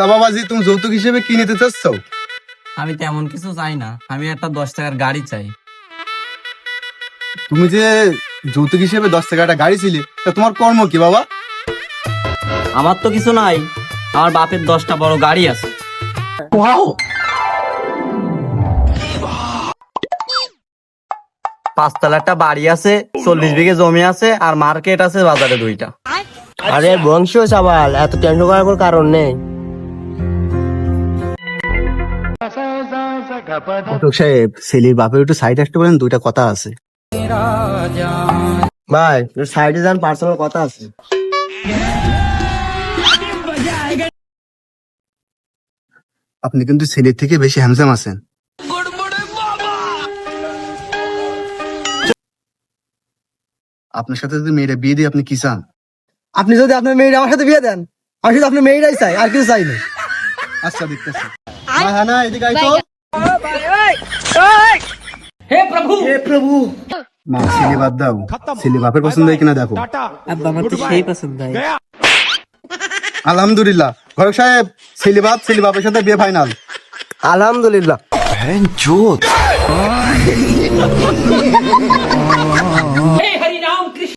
তা বাবাজি তুমি যৌতুক হিসেবে কি নিতে চাচ্ছ? আমি তেমন কিছু চাই না। আমি একটা দশ টাকার গাড়ি চাই। তুমি যে যৌতুক হিসেবে দশ টাকা একটা গাড়ি ছিলে তা তোমার কর্ম কি বাবা? আমার তো কিছু নাই। আমার বাপের দশটা বড় গাড়ি আছে। পাঁচতলা একটা বাড়ি আছে চল্লিশ বিঘে জমি আছে আর মার্কেট আছে বাজারে দুইটা। আরে বংশ চাবাল এত টেনশন করার কোনো কারণ নেই। ঘটক সাহেব ছেলের বাপের একটু সাইড আসতে বলেন দুইটা কথা আছে। ভাই সাইডে যান পার্সোনাল কথা আছে। আপনি কিন্তু ছেলের থেকে বেশি হ্যামসাম আছেন। আপনার সাথে যদি মেয়েটা বিয়ে দিয়ে, আপনি কি চান? আপনি যদি আপনার মেয়ের আমার সাথে বিয়ে দেন, আমি শুধু আপনার মেয়েরাই চাই, আর কিছু চাই না। আচ্ছা দেখতেছি। হ্যাঁ না এদিকে আয় মা ছেলে বাদ দাও। ছেলে বাপের পছন্দ হয় কিনা দেখো। আব্বা আমার তো সেই পছন্দ হয়। আলহামদুলিল্লাহ। ঘরক সাহেব ছেলে বাপ ছেলে বাপের সাথে বিয়ে ফাইনাল আলহামদুলিল্লাহ।